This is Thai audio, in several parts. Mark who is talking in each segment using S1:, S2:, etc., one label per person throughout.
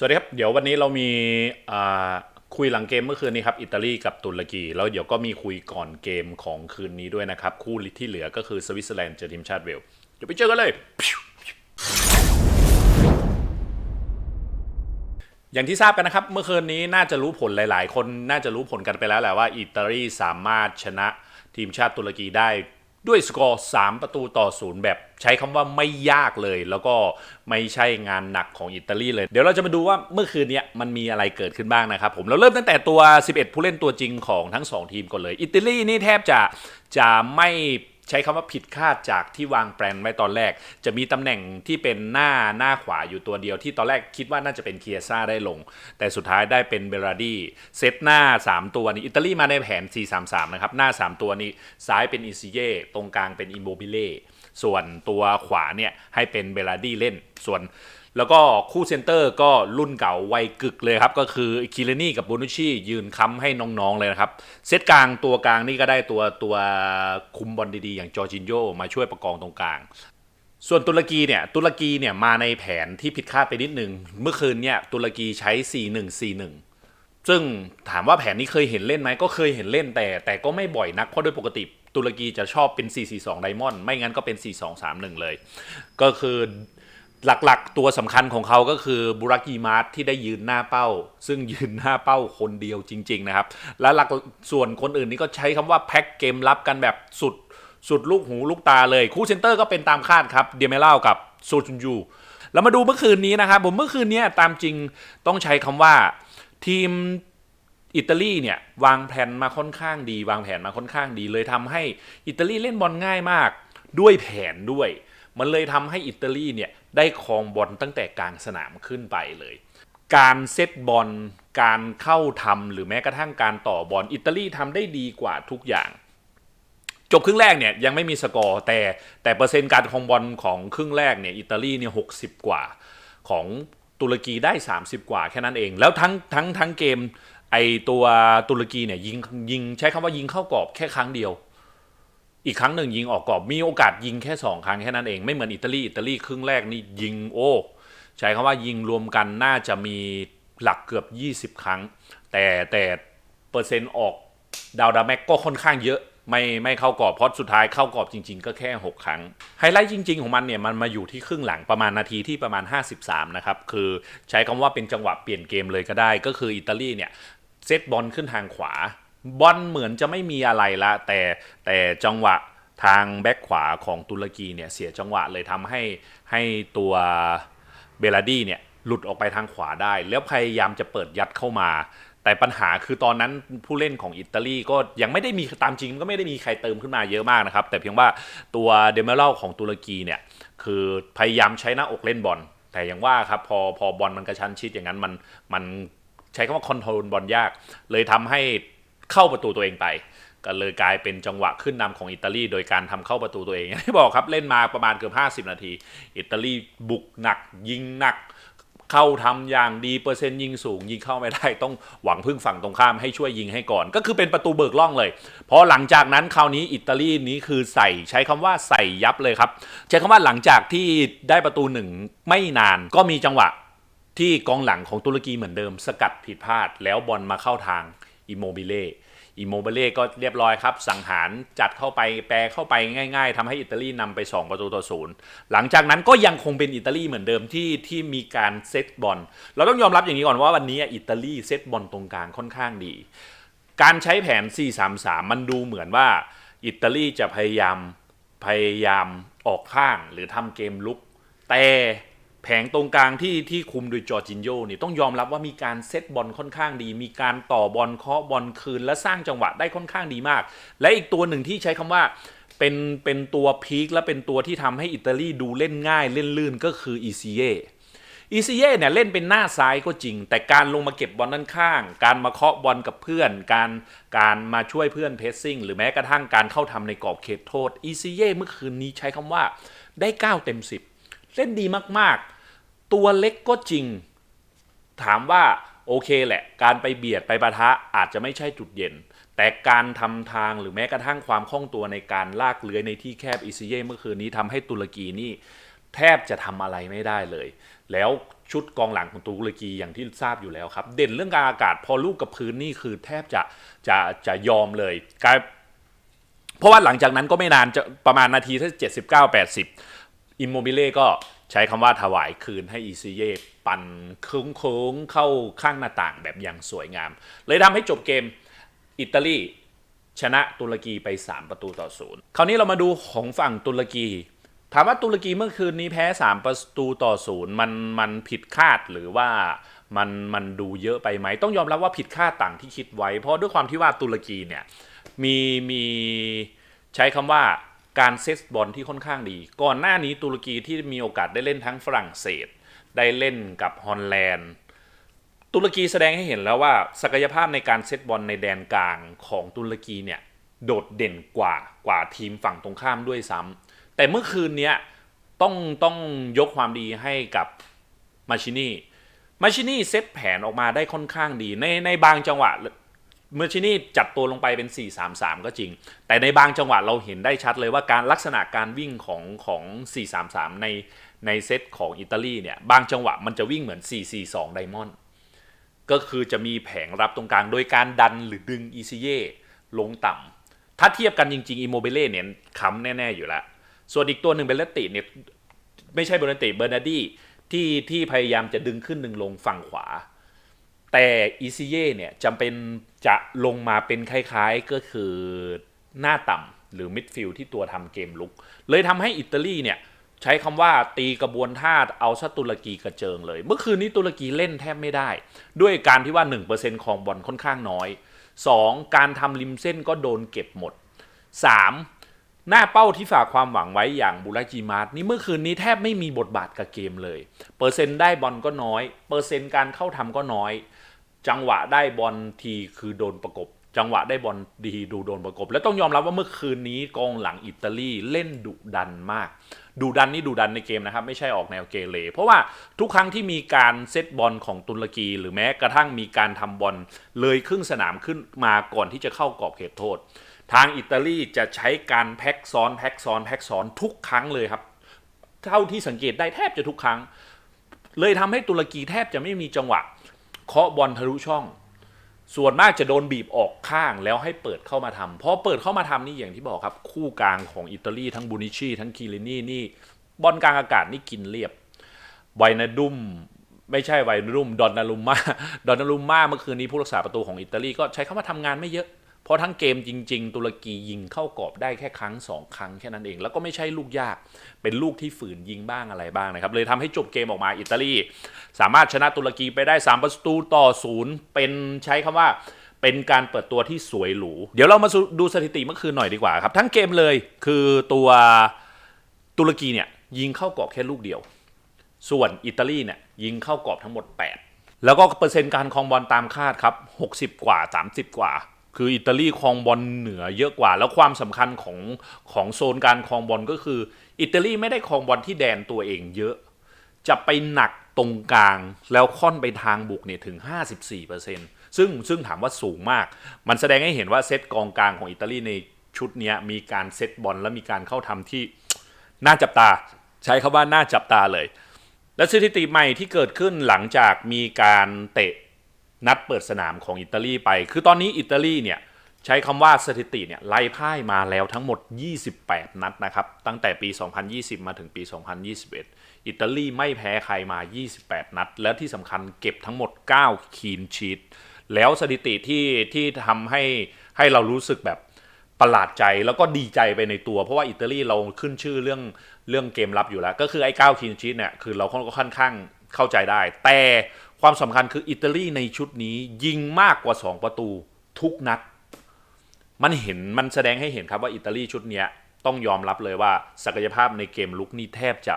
S1: สวัสดีครับ เดี๋ยววันนี้เรามีคุยหลังเกมเมื่อคืนนี้ครับ อิตาลีกับตุรกี แล้วเดี๋ยวก็มีคุยก่อนเกมของคืนนี้ด้วยนะครับ คู่ที่เหลือก็คือสวิตเซอร์แลนด์เจอทีมชาติเวลเดี๋ยวไปเจอกันเลย อย่างที่ทราบกันนะครับ เมื่อคืนนี้น่าจะรู้ผลหลาย ๆ คนน่าจะรู้ผลกันไปแล้วแหละว่าอิตาลีสามารถชนะทีมชาติตุรกีได้ ด้วยสกอร์ 3 ประตูต่อศูนย์แบบใช้คำว่าไม่ยากเลย แล้วก็ไม่ใช่งานหนักของอิตาลีเลย เดี๋ยวเราจะมาดูว่าเมื่อคืนนี้มันมีอะไรเกิดขึ้นบ้างนะครับผมเราเริ่มตั้งแต่ตัว 11 ผู้เล่นตัวจริงของทั้ง 2 ทีมก่อนเลย อิตาลีนี่แทบจะจะไม่ ใช้คำว่าผิดคาดจากที่วางแปลนไว้ตอนแรก จะมีตำแหน่งที่เป็นหน้าหน้าขวาอยู่ตัวเดียวที่ตอนแรกคิดว่าน่าจะเป็นเคียซ่าได้ลง แต่สุดท้ายได้เป็นเบราดีเซตหน้า 3 ตัวนี้อิตาลีมาในแผน 4-3-3 นะครับ หน้า 3 ตัวนี้ซ้ายเป็นอิซิเย่ตรงกลางเป็นอิโมบิเล่ส่วนตัวขวาเนี่ยให้เป็นเบราดีเล่นส่วน แล้วก็คู่เซนเตอร์ก็รุ่นเก่าวัยกึกเลยครับ ก็คือคิเลนี่กับโบนุชชียืนค้ำให้น้องๆเลยนะครับ เซตกลางตัวกลางนี่ก็ได้ตัวตัวคุมบอลดีๆ อย่างจอร์จินโยมาช่วยประกองตรงกลาง ส่วนตุรกีเนี่ยตุรกีเนี่ยมาในแผนที่ผิดคาดไปนิดนึง เมื่อคืนเนี่ยตุรกีใช้ 4-1-4-1ซึ่งถามว่าแผนนี้เคยเห็นเล่นไหมก็เคยเห็นเล่นแต่แต่ก็ไม่บ่อยนัก เพราะโดยปกติตุรกีจะชอบเป็น 4-4-2 ไดมอนด์ไม่งั้นก็เป็น 4-2-3-1 เลย ก็คือ หลักๆ ตัวสำคัญของเขาก็คือบุรักีมาร์ทที่ได้ยืนหน้าเป้า ซึ่งยืนหน้าเป้าคนเดียวจริง ๆ นะครับ และหลักส่วนคนอื่นนี่ก็ใช้คำว่าแพ็กเกมรับกันแบบสุดสุดลูกหูลูกตาเลย คู่เซนเตอร์ก็เป็นตามคาดครับเดียเมล่ากับโซจุนยูแล้วมาดูเมื่อคืนนี้นะครับผมเมื่อคืนนี้ตามจริงต้องใช้คำว่าทีมอิตาลีเนี่ยวางแผนมาค่อนข้างดี วางแผนมาค่อนข้างดีเลยทำให้อิตาลีเล่นบอลง่ายมาก ด้วยแผนด้วย มันเลยทำให้อิตาลีเนี่ยได้ครองบอลตั้งแต่กลางสนามขึ้นไปเลย การเซตบอล การเข้าทำหรือแม้กระทั่งการต่อบอลอิตาลีทำได้ดีกว่าทุกอย่าง จบครึ่งแรกเนี่ยยังไม่มีสกอร์แต่แต่เปอร์เซ็นต์การครองบอลของครึ่งแรกเนี่ยอิตาลีเนี่ยหกกว่าของตุรกีได้ 30 กว่าแค่นั้นเอง แล้วทั้งทั้งทั้งเกมไอตัวตุรกีเนี่ยยิงยิงใช้คำว่ายิงเข้ากรอบแค่ครั้งเดียว อีกครั้งหนึ่งยิงออกกรอบมีโอกาสยิงแค่ 2 ครั้งแค่นั้นเองไม่เหมือนอิตาลีอิตาลีครึ่งแรกนี่ยิงโอ้ใช้คำว่ายิงรวมกันน่าจะมีหลักเกือบ 20 ครั้ง แต่แต่เปอร์เซ็นต์ออกดาวดาแม็กก็ค่อนข้างเยอะไม่ไม่เข้ากรอบเพราะสุดท้ายเข้ากรอบจริง ๆ ก็แค่ 6 ครั้ง ไฮไลท์จริง ๆ ของมันเนี่ยมันมาอยู่ที่ครึ่งหลังประมาณนาทีที่ประมาณ 53 นะครับ คือใช้คำว่าเป็นจังหวะเปลี่ยนเกมเลยก็ได้ ก็คืออิตาลีเนี่ยเซตบอลขึ้นทางขวา บอลเหมือนจะไม่มีอะไรละแต่แต่จังหวะทางแบ็คขวาของตุรกีเนี่ยเสียจังหวะเลยทำให้ให้ตัวเบลาดี้เนี่ยหลุดออกไปทางขวาได้ แล้วพยายามจะเปิดยัดเข้ามา แต่ปัญหาคือตอนนั้นผู้เล่นของอิตาลีก็ยังไม่ได้มีตามจริงก็ไม่ได้มีใครเติมขึ้นมาเยอะมากนะครับ แต่เพียงว่าตัวเดเมเล่ของตุรกีเนี่ยคือพยายามใช้หน้าอกเล่นบอลแต่อย่างว่าครับพอพอบอลมันกระชั้นชิดอย่างนั้นมันมันใช้คำว่าคอนโทรลบอลยาก เลยทำให้ เข้าประตูตัวเองไป ก็เลยกลายเป็นจังหวะขึ้นนำของอิตาลีโดยการทำเข้าประตูตัวเองอย่างที่บอกครับเล่นมาประมาณเกือบ50 นาที อิตาลีบุกหนัก ยิงหนักเข้าทำอย่างดีเปอร์เซ็นต์ยิงสูง ยิงเข้าไม่ได้ต้องหวังพึ่งฝั่งตรงข้ามให้ช่วยยิงให้ก่อน ก็คือเป็นประตูเบิกล่องเลย เพราะหลังจากนั้นคราวนี้อิตาลีนี้คือใส่ใช้คำว่าใส่ยับเลยครับ ใช้คำว่าหลังจากที่ได้ประตูหนึ่งไม่นานก็มีจังหวะที่กองหลังของตุรกีเหมือนเดิม สกัดผิดพลาดแล้วบอลมาเข้าทาง อิโมบิเล่อิโมบิเล่ก็เรียบร้อยครับ สังหารจัดเข้าไปแปรเข้าไปง่ายๆทำให้อิตาลีนำไป 2 ประตูต่อศูนย์หลังจากนั้นก็ยังคงเป็นอิตาลีเหมือนเดิมที่ที่มีการเซตบอล เราต้องยอมรับอย่างนี้ก่อนว่าวันนี้อิตาลีเซตบอลตรงกลางค่อนข้างดี การใช้แผน 4-3-3 มันดูเหมือนว่าอิตาลีจะพยายามพยายามออกข้างหรือทำเกมลุก แต่ ผงตรงกลางที่ที่คุมโดยจอร์จินโยนี่ต้องยอมรับว่ามีการเซตบอลค่อนข้างดี มีการต่อบอลเคาะบอลคืนและสร้างจังหวะได้ค่อนข้างดีมาก และอีกตัวหนึ่งที่ใช้คำว่าเป็นเป็นตัวพีคและเป็นตัวที่ทำให้อิตาลีดูเล่นง่ายเล่นลื่นก็คืออีซีเย่อีซีเย่เนี่ยเล่นเป็นหน้าซ้ายก็จริง แต่การลงมาเก็บบอลด้านข้าง การมาเคาะบอลกับเพื่อน การการมาช่วยเพื่อนเพสซิ่ง หรือแม้กระทั่งการเข้าทำในกรอบเขตโทษอีซีเย่เมื่อคืนนี้ใช้คำว่าได้ 9 เต็ม 10 เล่นดีมากๆ ตัวเล็กก็จริง ถามว่าโอเคแหละ การไปเบียดไปปะทะอาจจะไม่ใช่จุดเด่นแต่การทำทางหรือแม้กระทั่งความคล่องตัวในการลากเลื้อยในที่แคบอิซิเย่เมื่อคืนนี้ทำให้ตุรกีนี่แทบจะทำอะไรไม่ได้เลย แล้วชุดกองหลังของตุรกีอย่างที่ทราบอยู่แล้วครับ เด่นเรื่องการอากาศพอลูกกับพื้นนี่คือแทบจะจะจะยอมเลยกลายเพราะว่าหลังจากนั้นก็ไม่นานจะประมาณนาทีที่เจ็ดสิบเก้าแปดสิบอิมโมบิเล่ก็ ใช้คำว่าถวายคืนให้อีซีเย่ปั่นโค้งๆเข้าข้างหน้าต่างแบบอย่างสวยงาม เลยทำให้จบเกมอิตาลีชนะตุรกีไป 3 ประตูต่อศูนย์คราวนี้เรามาดูของฝั่งตุรกี ถามว่าตุรกีเมื่อคืนนี้แพ้ 3 ประตูต่อศูนย์มันมันผิดคาดหรือว่ามันมันดูเยอะไปไหม ต้องยอมรับว่าผิดคาดต่างที่คิดไว้ เพราะด้วยความที่ว่าตุรกีเนี่ยมีมีใช้คำว่า การเซตบอลที่ค่อนข้างดี ก่อนหน้านี้ตุรกีที่มีโอกาสได้เล่นทั้งฝรั่งเศส ได้เล่นกับฮอลแลนด์ตุรกีแสดงให้เห็นแล้วว่า ศักยภาพในการเซตบอลในแดนกลางของตุรกีเนี่ยโดดเด่นกว่ากว่าทีมฝั่งตรงข้ามด้วยซ้ำแต่เมื่อคืนเนี้ยต้องต้องยกความดีให้กับมาชินีมาชินีเซตแผนออกมาได้ค่อนข้างดีในในบางจังหวะ เมื่อชินีจัดตัวลงไปเป็น 4-3-3 ก็จริง แต่ในบางจังหวะเราเห็นได้ชัดเลยว่าการลักษณะการวิ่งของของ 4-3-3 ในในเซตของอิตาลีเนี่ยบางจังหวะมันจะวิ่งเหมือน 4-4-2 ไดมอนด์ก็คือจะมีแผงรับตรงกลางโดยการดันหรือดึงอีซีเย่ลงต่ำถ้าเทียบกันจริงๆอิโมเบเล่เนี่ยค้ำแน่ ๆ อยู่แล้ว ส่วนอีกตัวหนึ่งเป็นเลติเนี่ยไม่ใช่เบรนติเบอร์นาดีที่ที่พยายามจะดึงขึ้นดึงลงฝั่งขวา แต่อีซีเย่เนี่ยจำเป็น จะลงมาเป็นคล้ายๆก็คือหน้าต่ำหรือมิดฟิลด์ที่ตัวทำเกมลุก เลยทำให้อิตาลีเนี่ยใช้คำว่าตีกระบวนท่าเอาซะตุรกีกระเจิงเลย เมื่อคืนนี้ตุรกีเล่นแทบไม่ได้ ด้วยการที่ว่า 1%ของบอลค่อนข้างน้อย 2. การทำริมเส้นก็โดนเก็บหมด 3. หน้าเป้าที่ฝากความหวังไว้อย่างบุราจิมาร์นี่เมื่อคืนนี้แทบไม่มีบทบาทกับเกมเลย เปอร์เซ็นต์ได้บอลก็น้อย เปอร์เซ็นต์การเข้าทำก็น้อย จังหวะได้บอลทีคือโดนประกบ จังหวะได้บอลดีดูโดนประกบ และต้องยอมรับว่าเมื่อคืนนี้กองหลังอิตาลีเล่นดุดันมากดูดันนี่ดูดันในเกมนะครับ ไม่ใช่ออกแนวเกเรเพราะว่าทุกครั้งที่มีการเซตบอลของตุรกี หรือแม้กระทั่งมีการทำบอลเลยครึ่งสนามขึ้นมาก่อนที่จะเข้ากรอบเขตโทษ ทางอิตาลีจะใช้การแพ็กซ้อนแพ็กซ้อนแพ็กซ้อนทุกครั้งเลยครับ เท่าที่สังเกตได้แทบจะทุกครั้ง เลยทำให้ตุรกีแทบจะไม่มีจังหวะ เคาะบอลทะลุช่อง ส่วนมากจะโดนบีบออกข้างแล้วให้เปิดเข้ามาทำเพราะเปิดเข้ามาทำนี่อย่างที่บอกครับ คู่กลางของอิตาลีทั้งบูนิชีทั้งคิรินี่นี่บอลกลางอากาศนี่กินเรียบไวนาดุมไม่ใช่ไวนาดุมดอนนารุมมาดอนนารุมมาเมื่อคืนนี้ผู้รักษาประตูของอิตาลีก็ใช้คำว่าทำงานไม่เยอะ เพราะทั้งเกมจริง ๆ ตุรกียิงเข้ากรอบได้แค่ครั้งสองครั้งแค่นั้นเอง แล้วก็ไม่ใช่ลูกยาก เป็นลูกที่ฝืนยิงบ้างอะไรบ้างนะครับ เลยทำให้จบเกมออกมาอิตาลี สามารถชนะตุรกีไปได้ 3 ประตูต่อศูนย์เป็นใช้คำว่าเป็นการเปิดตัวที่สวยหรู เดี๋ยวเรามาดูสถิติเมื่อคืนหน่อยดีกว่าครับ ทั้งเกมเลยคือตัวตุรกีเนี่ยยิงเข้ากรอบแค่ลูกเดียว ส่วนอิตาลีเนี่ยยิงเข้ากรอบทั้งหมด 8 แล้วก็เปอร์เซ็นต์การครองบอลตามคาดครับ 60 กว่า 30 กว่า คืออิตาลีครองบอลเหนือเยอะกว่า แล้วความสำคัญของของโซนการครองบอลก็คือ อิตาลีไม่ได้ครองบอลที่แดนตัวเองเยอะ จะไปหนักตรงกลางแล้วค่อนไปทางบุกเนี่ยถึง 54%ซึ่งซึ่งถามว่าสูงมาก มันแสดงให้เห็นว่าเซตกองกลางของอิตาลีในชุดนี้มีการเซตบอลและมีการเข้าทำที่น่าจับตา ใช้คาว่าน่าจับตาเลย และสถิติใหม่ที่เกิดขึ้นหลังจากมีการเตะ นัดเปิดสนามของอิตาลีไป คือตอนนี้อิตาลีเนี่ยใช้คำว่าสถิติเนี่ยไล่พ่ายมาแล้วทั้งหมด 28 นัดนะครับ ตั้งแต่ปี 2020 มาถึงปี 2021 อิตาลีไม่แพ้ใครมา 28 นัด แล้วที่สำคัญเก็บทั้งหมด 9 คีนชีตแล้วสถิติที่ที่ทำให้ให้เรารู้สึกแบบประหลาดใจแล้วก็ดีใจไปในตัว เพราะว่าอิตาลีเราขึ้นชื่อเรื่องเรื่องเกมรับอยู่แล้ว ก็คือไอ้เก้าคินชีตเนี่ยคือเราก็ค่อนข้างเข้าใจได้ แต่ ความสำคัญคืออิตาลีในชุดนี้ยิงมากกว่า 2 ประตูทุกนัด มันเห็นมันแสดงให้เห็นครับว่าอิตาลีชุดนี้ต้องยอมรับเลยว่า ศักยภาพในเกมลุกนี่แทบจะ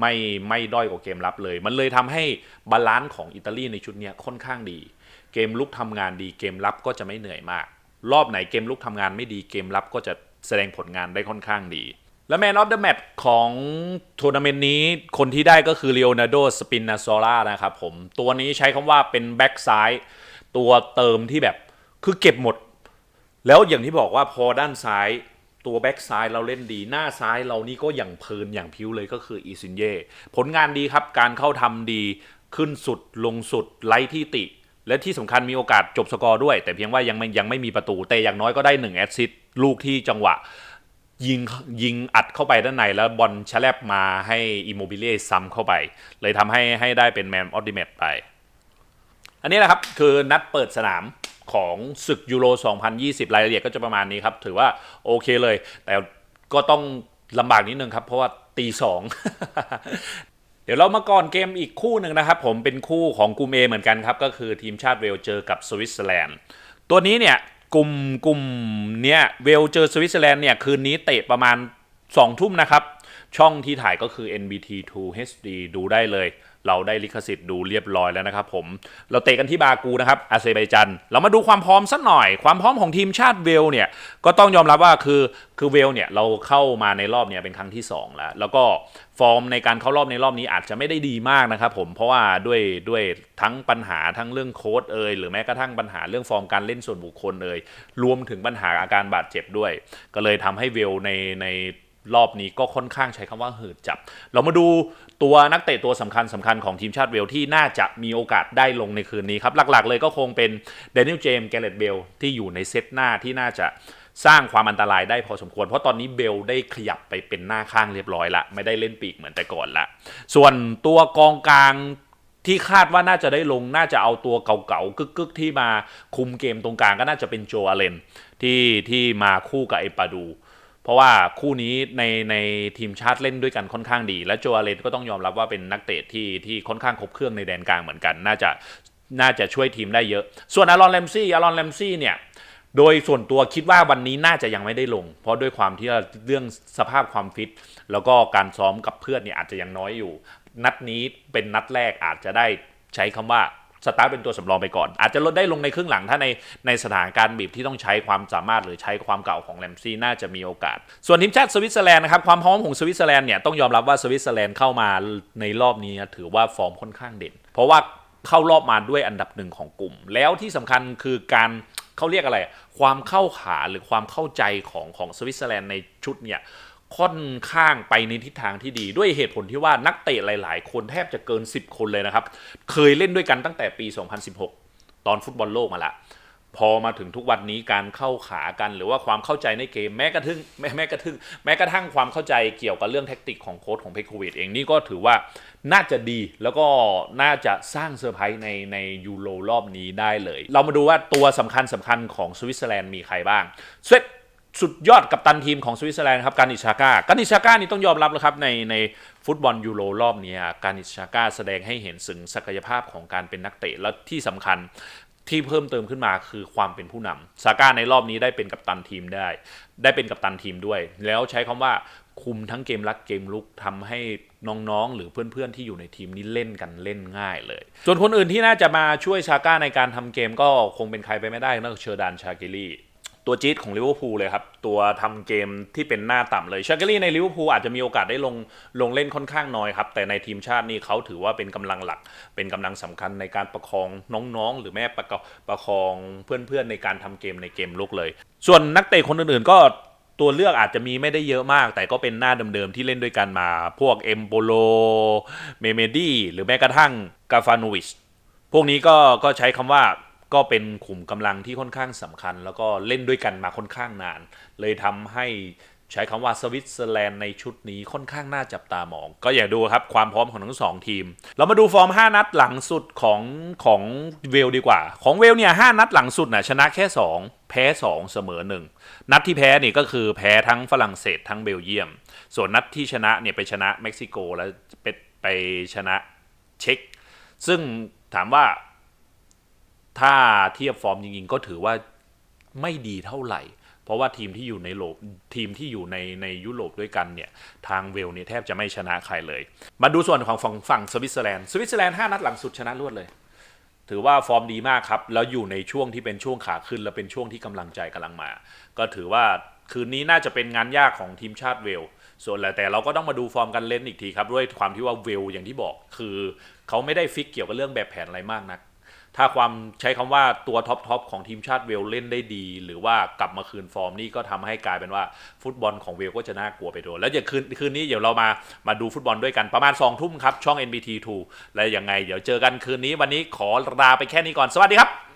S1: ไม่ไม่ด้อยกว่าเกมรับเลย มันเลยทำให้บาลานซ์ของอิตาลีในชุดนี้ค่อนข้างดี เกมลุกทำงานดีเกมรับก็จะไม่เหนื่อยมาก รอบไหนเกมลุกทำงานไม่ดีเกมรับก็จะแสดงผลงานได้ค่อนข้างดี และแมนออฟเดอะแมตช์ของทัวร์นาเมนต์นี้คนที่ได้ก็คือเลโอนาร์โดสปินนาโซล่านะครับผม ตัวนี้ใช้คำว่าเป็นแบ็กซ้ายตัวเติมที่แบบคือเก็บหมด แล้วอย่างที่บอกว่าพอด้านซ้ายตัวแบ็กซ้ายเราเล่นดีหน้าซ้ายเรานี่ก็อย่างเพลินอย่างพิ้วเลยก็คืออีซินเย่ผลงานดีครับการเข้าทำดีขึ้นสุดลงสุดไร้ที่ติ และที่สำคัญมีโอกาสจบสกอร์ด้วย แต่เพียงว่ายังไม่ยังไม่มีประตูแต่อย่างน้อยก็ได้1แอสซิสต์ลูกที่จังหวะ ยิงยิงอัดเข้าไปด้านในแล้วบอลชะแลบมาให้อิโมบิเล่ซ้ำเข้าไป เลยทำให้ให้ได้เป็นแมนออ t ติเมตไป อันนี้แหละครับ คือนัดเปิดสนามของศึกยูโร 2020 รายละเอียดก็จะประมาณนี้ครับ ถือว่าโอเคเลย แต่ก็ต้องลำบากนิดนึงครับ เพราะว่าตีสองเดี๋ยวเรามาก่อนเกมอีกคู่หนึ่งนะครับ ผมเป็นคู่ของกลุ่มเหมือนกันครับ ก็คือทีมชาติเวลเจอกับสวิตเซอร์แลนด์ ตัวนี้เนี่ย กลุ่มกลุ่มเนี่ยเวลเจอสวิตเซอร์แลนด์เนี่ยคืนนี้เตะประมาณ2ทุ่มนะครับ ช่องที่ถ่ายก็คือ NBT2 HD ดูได้เลย เราได้ลิขสิทธิ์ดูเรียบร้อยแล้วนะครับผมเราเตะกันที่บากูนะครับอาเซอร์ไบจันเรามาดูความพร้อมสักหน่อย ความพร้อมของทีมชาติเวลเนี่ยก็ต้องยอมรับว่าคือคือเวลเนี่ยเราเข้ามาในรอบเนี่ยเป็นครั้งที่ 2 แล้ว แล้วก็ฟอร์มในการเข้ารอบในรอบนี้อาจจะไม่ได้ดีมากนะครับผมเพราะว่าด้วยด้วยทั้งปัญหาทั้งเรื่องโค้ดเอ่ยหรือแม้กระทั่งปัญหาเรื่องฟอร์มการเล่นส่วนบุคคลเอ่ยรวมถึงปัญหาอาการบาดเจ็บด้วย ก็เลยทำให้เวลในในรอบนี้ก็ค่อนข้างใช้คำว่าหืดจับ เรามาดู ตัวนักเตะตัวสำคัญสำคัญของทีมชาติเวลที่น่าจะมีโอกาสได้ลงในคืนนี้ครับ หลักๆ เลยก็คงเป็นเดนิลเจมส์แกเรตเบลที่อยู่ในเซตหน้าที่น่าจะสร้างความอันตรายได้พอสมควร เพราะตอนนี้เบลได้ขยับไปเป็นหน้าข้างเรียบร้อยละ ไม่ได้เล่นปีกเหมือนแต่ก่อนละ ส่วนตัวกองกลางที่คาดว่าน่าจะได้ลงน่าจะเอาตัวเก่าๆกึกๆ ที่มาคุมเกมตรงกลางก็น่าจะเป็นโจอาเลนที่ที่มาคู่กับไอปาดู เพราะว่าคู่นี้ในในทีมชาติเล่นด้วยกันค่อนข้างดี และโจอาเลนก็ต้องยอมรับว่าเป็นนักเตะที่ที่ค่อนข้างครบเครื่องในแดนกลางเหมือนกัน น่าจะน่าจะช่วยทีมได้เยอะ ส่วนอารอนแลมซี่อารอนแลมซี่เนี่ยโดยส่วนตัวคิดว่าวันนี้น่าจะยังไม่ได้ลง เพราะด้วยความที่เรื่องสภาพความฟิต แล้วก็การซ้อมกับเพื่อนเนี่ยอาจจะยังน้อยอยู่ นัดนี้เป็นนัดแรกอาจจะได้ใช้คำว่า สตาร์ทเป็นตัวสำรองไปก่อน อาจจะลดได้ลงในครึ่งหลังถ้าในในสถานการณ์บีบที่ต้องใช้ความสามารถหรือใช้ความเก่าของแลมซี่น่าจะมีโอกาส ส่วนทีมชาติสวิตเซอร์แลนด์นะครับความพร้อมของสวิตเซอร์แลนด์เนี่ยต้องยอมรับว่าสวิตเซอร์แลนด์เข้ามาในรอบนี้ถือว่าฟอร์มค่อนข้างเด่น เพราะว่าเข้ารอบมาด้วยอันดับหนึ่งของกลุ่ม แล้วที่สำคัญคือการเขาเรียกอะไร ความเข้าขาหรือความเข้าใจของของสวิตเซอร์แลนด์ในชุดเนี่ย ค่อนข้างไปในทิศทางที่ดีด้วยเหตุผลที่ว่านักเตะหลาย ๆ คนแทบจะเกิน 10 คนเลยนะครับ เคยเล่นด้วยกันตั้งแต่ปี 2016 ตอนฟุตบอลโลกมาละพอมาถึงทุกวันนี้การเข้าขากันหรือว่าความเข้าใจในเกมแม้กระทั่งแม้แม้กระทั่งแม้กระทั่งความเข้าใจเกี่ยวกับเรื่องแท็กติกของโค้ชของเพโควิดเองนี่ก็ถือว่าน่าจะดีแล้วก็น่าจะสร้างเซอร์ไพรส์ในในยูโรรอบนี้ได้เลย เรามาดูว่าตัวสำคัญสำคัญของสวิตเซอร์แลนด์มีใครบ้างเซต สุดยอดกับตันทีมของสวิตเซอร์แลนด์ครับการิชาก้าการิชาก้านี่ต้องยอมรับเลยครับในในฟุตบอลยูโรรอบนี้การิชาก้าแสดงให้เห็นถึงศักยภาพของการเป็นนักเตะและที่สำคัญที่เพิ่มเติมขึ้นมาคือความเป็นผู้นำซาก้าในรอบนี้ได้เป็นกัปตันทีมได้ ได้เป็นกัปตันทีมด้วย แล้วใช้คำว่าคุมทั้งเกมรักเกมลุกทำให้น้องๆ หรือเพื่อนๆ ที่อยู่ในทีมนี้เล่นกันเล่นง่ายเลย ส่วนคนอื่นที่น่าจะมาช่วยซาก้าในการทำเกมก็คงเป็นใครไปไม่ได้นอกจากเชอร์ดานชาเกลี่ ตัวจี๊ดของลิเวอร์พูลเลยครับ ตัวทำเกมที่เป็นหน้าต่ำเลยชาเกลี่ในลิเวอร์พูลอาจจะมีโอกาสได้ลงลงเล่นค่อนข้างน้อยครับ แต่ในทีมชาตินี่เขาถือว่าเป็นกำลังหลัก เป็นกำลังสำคัญในการประคองน้องๆ หรือแม้ประประคองเพื่อนๆในการทำเกมในเกมลุกเลย ส่วนนักเตะคนอื่นๆก็ตัวเลือกอาจจะมีไม่ได้เยอะมาก แต่ก็เป็นหน้าเดิมๆที่เล่นด้วยกันมา พวกเอมโบโลเมเมดี้หรือแม้กระทั่งกาฟานูวิชพวกนี้ก็ก็ใช้คำว่า ก็เป็นขุมกำลังที่ค่อนข้างสำคัญ แล้วก็เล่นด้วยกันมาค่อนข้างนาน เลยทำให้ใช้คำว่าสวิตเซอร์แลนด์ในชุดนี้ค่อนข้างน่าจับตามอง ก็อย่าดูครับความพร้อมของทั้งสองทีม เรามาดูฟอร์ม 5 นัดหลังสุดของของเวลดีกว่า ของเวลเนี่ยหนัดหลังสุดนะชนะแค่ 2 แพ้ 2 เสมอ 1 นัดที่แพ้นี่ก็คือแพ้ทั้งฝรั่งเศสทั้งเบลเยียม ส่วนนัดที่ชนะเนี่ยไปชนะเม็กซิโกแล้วไปไปชนะเช็กซึ่งถามว่า ถ้าเทียบฟอร์มจริงๆ ก็ถือว่าไม่ดีเท่าไหร่ เพราะว่าทีมที่อยู่ในโลบทีมที่อยู่ในในยุโรปด้วยกันเนี่ย ทางเวลเนี่ยแทบจะไม่ชนะใครเลย มาดูส่วนของฝั่งฝั่งสวิตเซอร์แลนด์สวิตเซอร์แลนด์5นัดหลังสุดชนะรวดเลย ถือว่าฟอร์มดีมากครับ แล้วอยู่ในช่วงที่เป็นช่วงขาขึ้น และเป็นช่วงที่กำลังใจกำลังมา ก็ถือว่าคืนนี้น่าจะเป็นงานยากของทีมชาติเวลส่วนแล้วแต่เราก็ต้องมาดูฟอร์มกันเล่นอีกทีครับ ด้วยความที่ว่าเวลอย่างที่บอกคือ เขาไม่ได้ฟิกเกี่ยวกับเรื่องแบบแผนอะไรมากนัก ถ้าความใช้คำว่าตัวท็อปทอปของทีมชาติเวลเล่นได้ดี หรือว่ากลับมาคืนฟอร์มนี่ก็ทำให้กลายเป็นว่าฟุตบอลของเวลก็จะน่ากลัวไปโดนแล้วเดี๋ยวคืนคืนนี้เดี๋ยวเรามามาดูฟุตบอลด้วยกันประมาณ2องทุ่มครับช่อง NBT2 และยังไง เดี๋ยวเจอกันคืนนี้วันนี้ขอลาไปแค่นี้ก่อนสวัสดีครับ